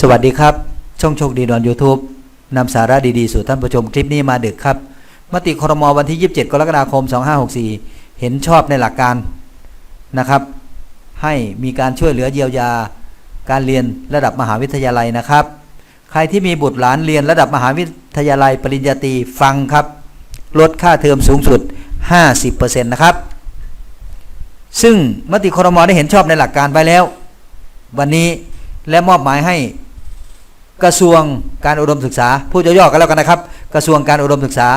สวัสดีครับ ช่องโชคดีดอน YouTube นำสาระดีๆ สู่ท่านผู้ชมคลิปนี้มาดึกครับ มติครมวันที่ 27 กรกฎาคม 2564 เห็นชอบในหลักการนะครับ ให้มีการช่วยเหลือเยียวยา การเรียนระดับมหาวิทยาลัยนะครับ ใครที่มีบุตรหลานเรียนระดับมหาวิทยาลัยปริญญาตรีฟังครับ ลดค่าเทอมสูงสุด 50%นะครับ ซึ่งมติครมได้เห็นชอบในหลักการไว้แล้ว วันนี้และมอบหมายให้ กระทรวงการอุดมศึกษา พูดย่อๆกันแล้วกันนะครับ กระทรวงการอุดมศึกษา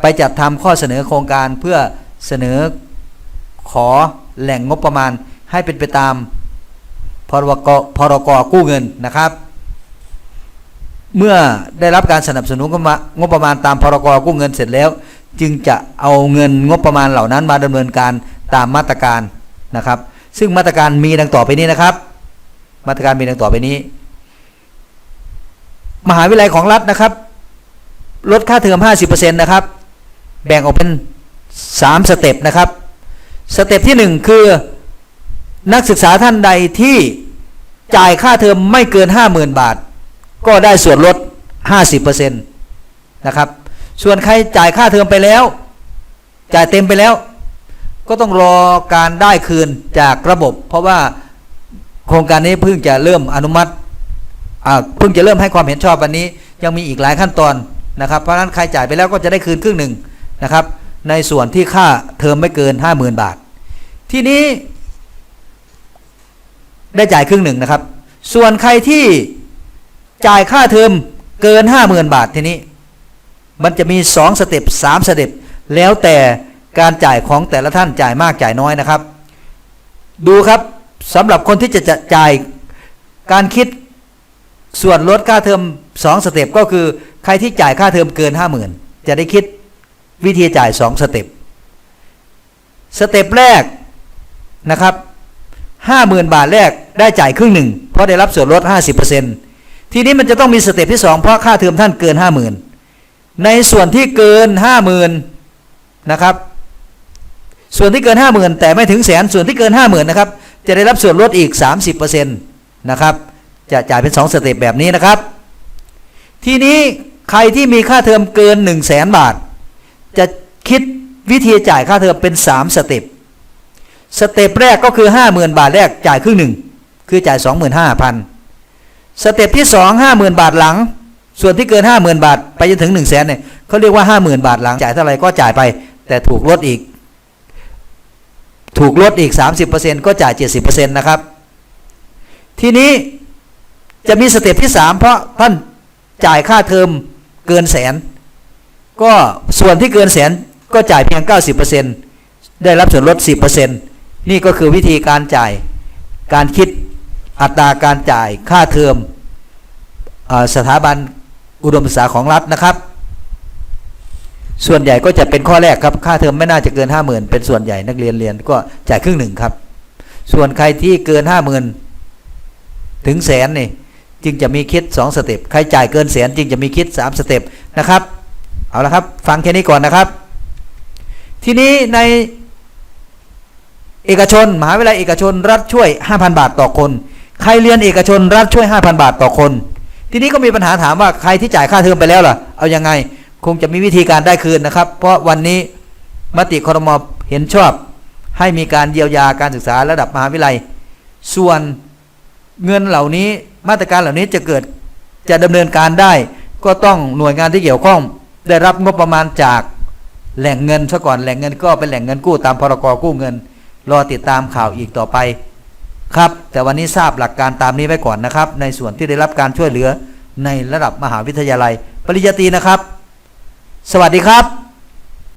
ไปจัดทำข้อเสนอโครงการเพื่อเสนอขอแหล่งงบประมาณให้เป็นไปตามพรกพรกกู้เงินนะครับ เมื่อได้รับการสนับสนุนงบประมาณงบประมาณตามพรกกู้เงินเสร็จแล้ว จึงจะเอาเงินงบประมาณเหล่านั้นมาดำเนินการตามมาตรการนะครับ ซึ่งมาตรการมีดังต่อไปนี้นะครับ มาตรการมีดังต่อไปนี้ มหาวิทยาลัยของรัฐนะครับ ลดค่าเทอม 50%นะครับ แบ่งออกเป็น 3 สเต็ปนะครับ สเต็ปที่ 1 คือนักศึกษาท่านใดที่จ่ายค่าเทอมไม่เกิน 50,000 บาท ก็ได้ส่วนลด 50%นะครับ ส่วนใครจ่ายค่าเทอมไปแล้ว จ่ายเต็มไปแล้ว ก็ต้องรอการได้คืนจากระบบ เพราะว่าโครงการนี้เพิ่งจะเริ่มอนุมัติ เพิ่งจะเริ่มให้ความเห็นชอบวันนี้ยังมีอีกหลายขั้นตอนนะครับ เพราะฉะนั้นใครจ่ายไปแล้วก็จะได้คืนครึ่งหนึ่งนะครับ ในส่วนที่ค่าเทอมไม่เกิน 50,000 บาท ที่นี้ ได้จ่ายครึ่งหนึ่งนะครับ ส่วนใครที่จ่ายค่าเทอมเกิน 50,000 บาททีนี้ มันจะมี 2 สเต็ป3สเต็ปแล้วแต่การจ่ายของแต่ละท่านจ่ายมากจ่ายน้อยนะครับ ดูครับสำหรับคนที่จะจะจ่ายการคิด ส่วนลดค่าเทอม2สเต็ปก็คือใครที่จ่ายค่าเทอมเกิน50,000จะได้คิดวิธีจ่าย2สเต็ปสเต็ปแรกนะครับ50,000บาทแรกได้จ่ายครึ่งหนึ่งเพราะได้รับส่วนลด50%ทีนี้มันจะต้องมีสเต็ปที่2เพราะค่าเทอมท่านเกิน50,000ในส่วนที่เกิน50,000นะครับ ส่วนที่เกิน50,000แต่ไม่ถึงแสนส่วนที่เกิน50,000นะครับ จะได้รับส่วนลดอีก30%นะครับ จะจ่ายเป็น 2 สเต็ปแบบนี้นะครับ ทีนี้ใครที่มีค่าเทอมเกิน 1 0 0 0 0แสนบาท จะคิดวิธีจ่ายค่าเทอมเป็น 3 สเต็ปสเต็ปแรกก็คือ 50,000 บาทแรกจ่ายครึ่งหนึ่งคือจ่าย 25,000 สเต็ปที่ 2 50,000 บาทหลัง ส่วนที่เกิน 50,000 บาท ไปจนถึง 1 0 0 0 0แสนเนี่ยเขาเรียกว่า 50,000 บาทหลังจ่ายเท่าไหร่ก็จ่ายไป แต่ถูกลดอีก ถูกลดอีก 30%ก็จ่าย 70%นะครับทีนี้ จะมีสเต็ปที่3เพราะท่านจ่ายค่าเทอมเกินแสน ก็ส่วนที่เกินแสนก็จ่ายเพียง 90%ได้รับส่วนลด 10%นี่ก็คือวิธีการจ่ายการคิดอัตราการจ่ายค่าเทอมอสถาบันอุดมศึกษาของรัฐนะครับ ส่วนใหญ่ก็จะเป็นข้อแรกครับค่าเทอมไม่น่าจะเกิน 50,000 เป็นส่วนใหญ่นักเรียนเรียนก็จ่ายครึ่งหนึ่งครับ ส่วนใครที่เกิน 50,000 ถึงแสนนี่ จึงจะมีคิด 2 สเต็ปใครจ่ายเกินแสนจึงจะมีคิด 3 สเต็ปนะครับ เอาละครับ ฟังแค่นี้ก่อนนะครับ ทีนี้ในเอกชนมหาวิทยาลัยเอกชนรัฐช่วย 5,000 บาทต่อคน ใครเรียนเอกชนรัฐช่วย 5,000 บาทต่อคน ทีนี้ก็มีปัญหาถามว่าใครที่จ่ายค่าเทอมไปแล้วล่ะ เอายังไง คงจะมีวิธีการได้คืนนะครับ เพราะวันนี้มติคอรมอเห็นชอบ ให้มีการเยียวยาการศึกษาระดับมหาวิทยาลัย ส่วน เงินเหล่านี้มาตรการเหล่านี้จะเกิดจะดำเนินการได้ ก็ต้องหน่วยงานที่เกี่ยวข้อง ได้รับงบประมาณจากแหล่งเงินซะก่อนแหล่งเงินก็เป็นแหล่งเงินกู้ตามพรกกู้เงิน รอติดตามข่าวอีกต่อไป ครับ แต่วันนี้ทราบหลักการตามนี้ไว้ก่อนนะครับ ในส่วนที่ได้รับการช่วยเหลือในระดับมหาวิทยาลัย ปริญญาตรีนะครับ สวัสดีครับ